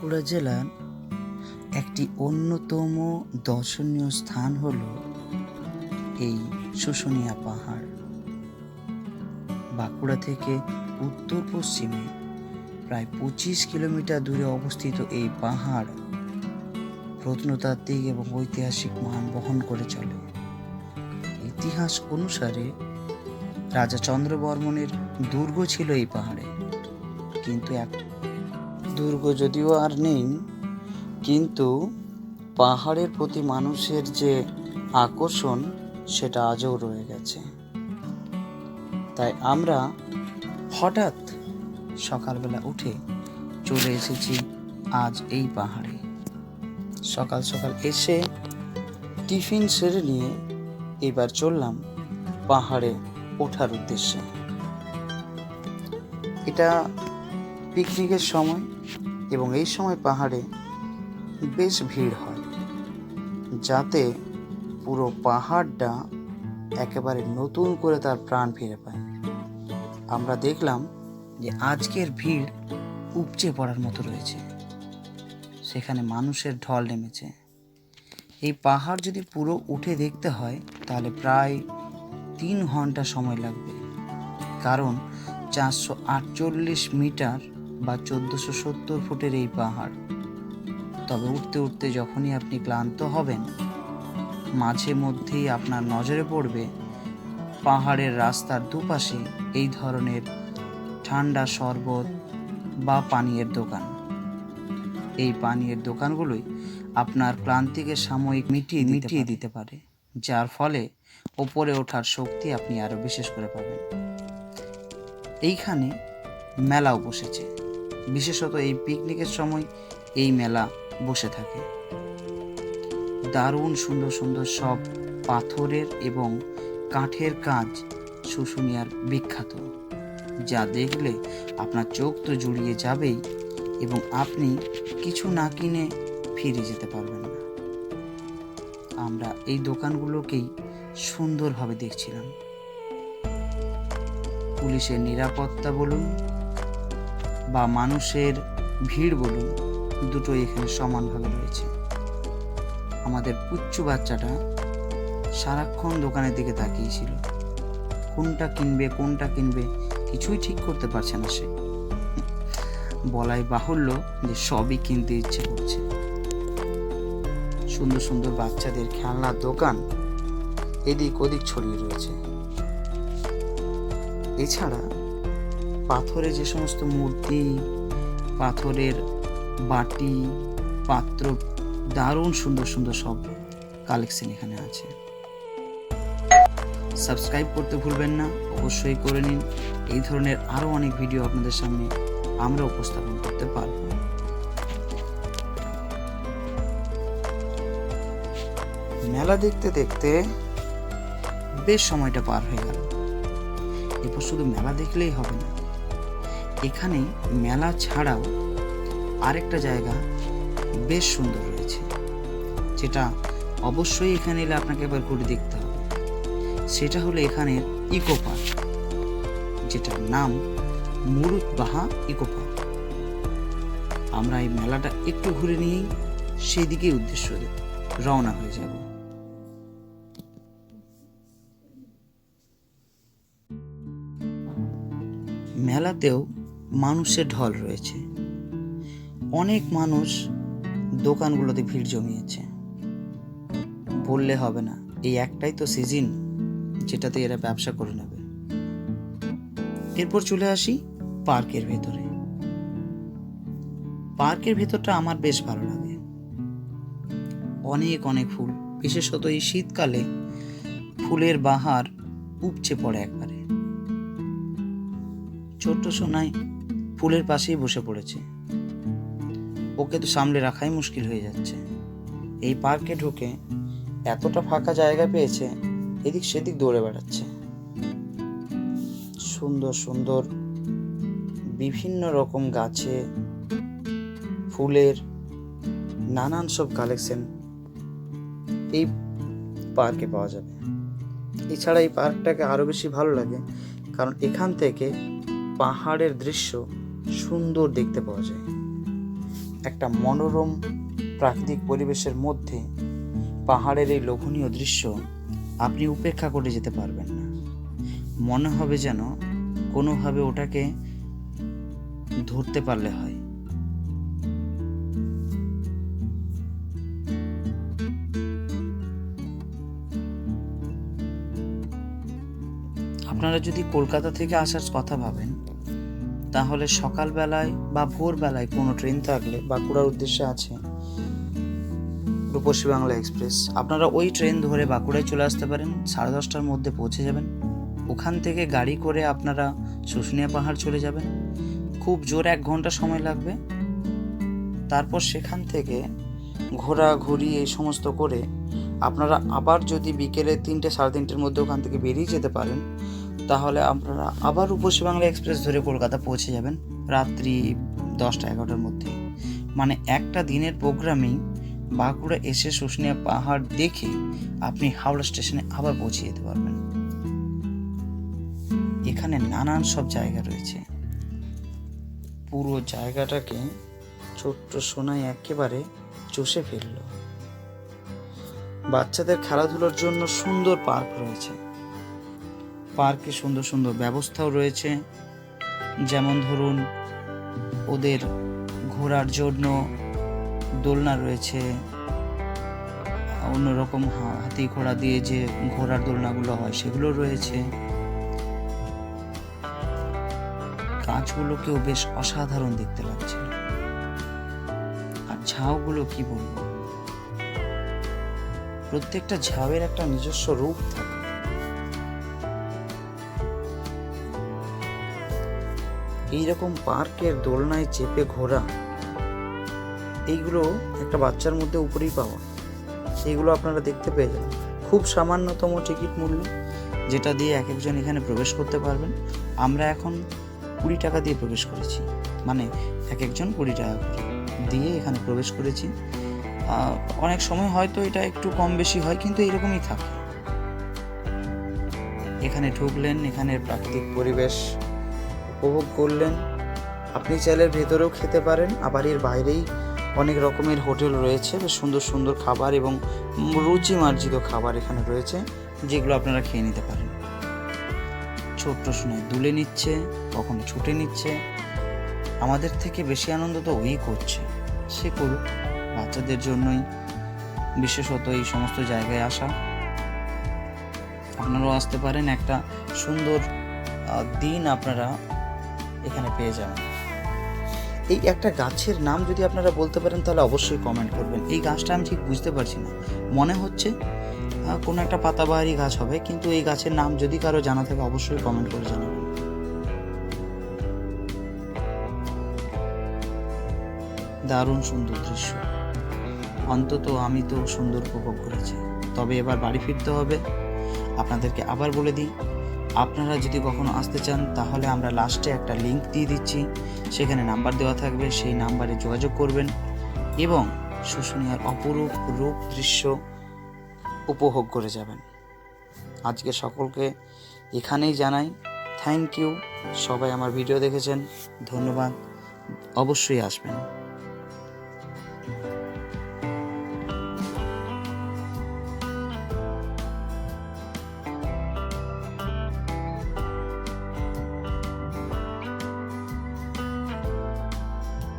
বাঁকুড়া জেলার একটি অন্যতম দর্শনীয় স্থান হল এই শুশুনিয়া পাহাড়। বাঁকুড়া থেকে উত্তর পশ্চিমে প্রায় পঁচিশ কিলোমিটার দূরে অবস্থিত এই পাহাড় প্রত্নতাত্ত্বিক এবং ঐতিহাসিক মান বহন করে চলে। ইতিহাস অনুসারে রাজা চন্দ্রবর্মনের দুর্গ ছিল এই পাহাড়ে, কিন্তু এক দুর্গ যদিও আর নেই, কিন্তু পাহাড়ের প্রতি মানুষের যে আকর্ষণ, সেটা আজও রয়ে গেছে। তাই আমরা হঠাৎ সকালবেলা উঠে চলে এসেছি আজ এই পাহাড়ে। সকাল সকাল এসে টিফিন সেরে নিয়ে এবার চললাম পাহাড়ে ওঠার উদ্দেশ্যে। এটা পিকনিকের সময়। এবং এই সময় পাহাড়ে বেশ ভিড় হয়, যাতে পুরো পাহাড়টা একেবারে নতুন করে তার প্রাণ ফিরে পায়। আমরা দেখলাম যে আজকের ভিড় উপচে পড়ার মতো রয়েছে। সেখানে মানুষের ঢল নেমেছে। এই পাহাড় যদি পুরো উঠে দেখতে হয়, তাহলে প্রায় তিন ঘণ্টা সময় লাগবে। কারণ চারশো আটচল্লিশ মিটার বা চোদ্দোশো সত্তর ফুটের এই পাহাড়। তবে উঠতে উঠতে যখনই আপনি ক্লান্ত হবেন মাঝে মধ্যেই আপনার নজরে পড়বে পাহাড়ের রাস্তার দুপাশে এই ধরনের ঠান্ডা শরবত বা পানীয়ের দোকান। এই পানীয়ের দোকানগুলোই আপনার ক্লান্তিকে সাময়িক মিটিয়ে মিটিয়ে দিতে পারে। যার ফলে ওপরে ওঠার শক্তি আপনি আরও বিশেষ করে পাবেন। এইখানে মেলাও বসেছে। বিশেষত এই পিকনিকের সময় এই মেলা বসে থাকে। দারুণ সুন্দর সুন্দর সব পাথরের এবং কাঠের কাজ শুশুনিয়ার বিখ্যাত। যা দেখলে আপনার চোখ তো জুড়িয়ে যাবেই এবং আপনি কিছু না কিনে ফিরে যেতে পারবেন না। আমরা এই দোকানগুলোকেই সুন্দরভাবে দেখছিলাম। পুলিশের নিরাপত্তা বলুন বা মানুষের ভিড় বলুন, দুটোই এখানে সমানভাবে রয়েছে। আমাদের পুচ্চু বাচ্চাটা সারাক্ষণ দোকানের দিকে তাকিয়েছিল কোনটা কিনবে কোনটা কিনবে, কিছুই ঠিক করতে পারছে না সে। বলাই বাহুল্য যে সবই কিনতে ইচ্ছে করছে। সুন্দর সুন্দর বাচ্চাদের খেলনার দোকান এদিক ওদিক ছড়িয়ে রয়েছে। এছাড়া পাথরে যে সমস্ত মূর্তি, পাথরের বাটি, পাত্র, দারুণ সুন্দর সুন্দর সব কালেকশন এখানে আছে। সাবস্ক্রাইব করতে ভুলবেন না, অবশ্যই করে নিন। এই ধরনের আরও অনেক ভিডিও আপনাদের সামনে আমরা উপস্থাপন করতে পারব। মেলা দেখতে দেখতে বেশ সময়টা পার হয়ে গেল। এরপর শুধু মেলা দেখলেই হবে না। এখানে মেলা ছাড়াও আরেকটা জায়গা বেশ সুন্দর রয়েছে, যেটা অবশ্যই এখানে এলে আপনাকে একবার ঘুরে দেখতে হবে। সেটা হলো এখানের ইকো পার্ক, যেটার নাম মুরুত বাহা ইকো পার্ক। আমরা এই মেলাটা একটু ঘুরে নিয়েই সেই দিকেই উদ্দেশ্য রওনা হয়ে যাব। মেলাতেও মানুষের ঢল রয়েছে। অনেক মানুষ দোকানগুলোতে ভিড় জমিয়েছে। বললে হবে না, এই একটাই তো সিজন যেটাতে এরা ব্যবসা করে নেবে। এরপর চলে আসি পার্কের ভেতরে। পার্কের ভেতরটা আমার বেশ ভালো লাগে। অনেক অনেক ফুল, বিশেষত এই শীতকালে ফুলের বাহার উপচে পড়ে একবারে। ছোট্ট সোনাই ফুলের পাশেই বসে পড়েছে। ওকে তো সামলে রাখাই মুশকিল হয়ে যাচ্ছে। এই পার্কে ঢুকে এতটা ফাঁকা জায়গা পেয়েছে, এদিক সেদিক দৌড়ে বেড়াচ্ছে। সুন্দর সুন্দর, বিভিন্ন রকম গাছে, ফুলের, নানান সব কালেকশন এই পার্কে পাওয়া যাবে। এছাড়া এই পার্কটাকে আরও বেশি ভালো লাগে, কারণ এখান থেকে পাহাড়ের দৃশ্য সুন্দর দেখতে পাওয়া যায়। একটা মনোরম প্রাকৃতিক পরিবেশের মধ্যে পাহাড়ের এই লোভনীয় দৃশ্য আপনি উপেক্ষা করে যেতে পারবেন না। মনে হবে যেন কোনোভাবে ওটাকে ধরতে পারলে হয়। আপনারা যদি কলকাতা থেকে আসার কথা ভাবেন তাহলে সকালবেলায় বা ভোরবেলায় কোনো ট্রেন থাকলে বাঁকুড়ার উদ্দেশ্যে আছে? রূপসী বাংলা এক্সপ্রেস। আপনারা ওই ট্রেন ধরে বাঁকুড়ায় চলে আসতে পারেন, সাড়ে দশটার মধ্যে পৌঁছে যাবেন। ওখান থেকে গাড়ি করে আপনারা শুশুনিয়া পাহাড় চলে যাবেন। খুব জোর এক ঘণ্টা সময় লাগবে। তারপর সেখান থেকে ঘোরাঘুরি এই সমস্ত করে আপনারা আবার যদি বিকেলে তিনটে, সাড়ে তিনটের মধ্যে ওখান থেকে বেরিয়ে যেতে পারেন তাহলে আপনারা আবার রূপসী বাংলা এক্সপ্রেস ধরে কলকাতা পৌঁছে যাবেন রাত্রি দশটা এগারোটার মধ্যে। মানে একটা দিনের প্রোগ্রামেই বাঁকুড়া এসে শুশুনিয়া পাহাড় দেখে আপনি হাওড়া স্টেশনে আবার পৌঁছে যেতে পারবেন। এখানে নানান সব জায়গা রয়েছে। পুরো জায়গাটাকে ছোট্ট সোনায় একেবারে চষে ফেলল। বাচ্চাদের খেলাধুলার জন্য সুন্দর পার্ক রয়েছে। পার্কে সুন্দর সুন্দর ব্যবস্থাও রয়েছে। যেমন ধরুন, ওদের ঘোরার জন্য দোলনা রয়েছে। অন্যরকম হাতি ঘোড়া দিয়ে যে ঘোড়ার দোলনাগুলো হয়, সেগুলো রয়েছে। গাছগুলোকেও বেশ অসাধারণ দেখতে লাগছিল আর ঝাউগুলো কি বলব? প্রত্যেকটা ঝাউয়ের একটা নিজস্ব রূপ থাকে। এইরকম পার্কের দোলনায় চেপে ঘোরা, এইগুলো একটা বাচ্চার মধ্যে উপরেই পাওয়া। এইগুলো আপনারা দেখতে পেয়ে যাবেন। খুব সামান্যতম টিকিট মূল্য, যেটা দিয়ে এক একজন এখানে প্রবেশ করতে পারবেন। আমরা এখন কুড়ি টাকা দিয়ে প্রবেশ করেছি। মানে এক একজন কুড়ি টাকা করে দিয়ে এখানে প্রবেশ করেছি। অনেক সময় হয়তো এটা একটু কম বেশি হয়, কিন্তু এরকমই থাকে। এখানে ঢুকলেন, এখানের প্রাকৃতিক পরিবেশ উপভোগ করলেন। আপনি চাইলে ভেতরেও খেতে পারেন আবার এর বাইরেই অনেক রকমের হোটেল রয়েছে। বেশ সুন্দর সুন্দর খাবার এবং রুচি মার্জিত খাবার এখানে রয়েছে, যেগুলো আপনারা খেয়ে নিতে পারেন। ছোট্ট সময় দুলে নিচ্ছে, কখনো ছুটে নিচ্ছে। আমাদের থেকে বেশি আনন্দ তো ওই করছে। সে করুক, বাচ্চাদের জন্যই বিশেষত এই সমস্ত জায়গায় আসা। আপনারাও আসতে পারেন একটা সুন্দর দিন আপনারা এখানে পেয়ে যাবেন। এই একটা গাছের নাম যদি আপনারা বলতে পারেন, তাহলে অবশ্যই কমেন্ট করবেন। এই গাছটা আমি ঠিক বুঝতে পারছি না। মনে হচ্ছে কোনো একটা পাতাবাহারি গাছ হবে, কিন্তু এই গাছের নাম যদি কারও জানা থাকে, অবশ্যই কমেন্ট করে জানাবেন। দারুণ সুন্দর দৃশ্য। অন্তত আমি তো সুন্দর উপভোগ করেছি। তবে এবার বাড়ি ফিরতে হবে। আপনাদেরকে আবার বলে দিই আপনারা যদি কখনো আসতে চান, তাহলে আমরা লাস্টে একটা লিংক দিয়ে দিচ্ছি। সেখানে নাম্বার দেওয়া থাকবে, সেই নাম্বারে যোগাযোগ করবেন এবং শুশুনিয়ার অপরূপ রূপ দৃশ্য উপভোগ করে যাবেন। আজকে সকলকে এখানেই জানাই থ্যাংক ইউ সবাই আমার ভিডিও দেখেছেন, ধন্যবাদ। অবশ্যই আসবেন।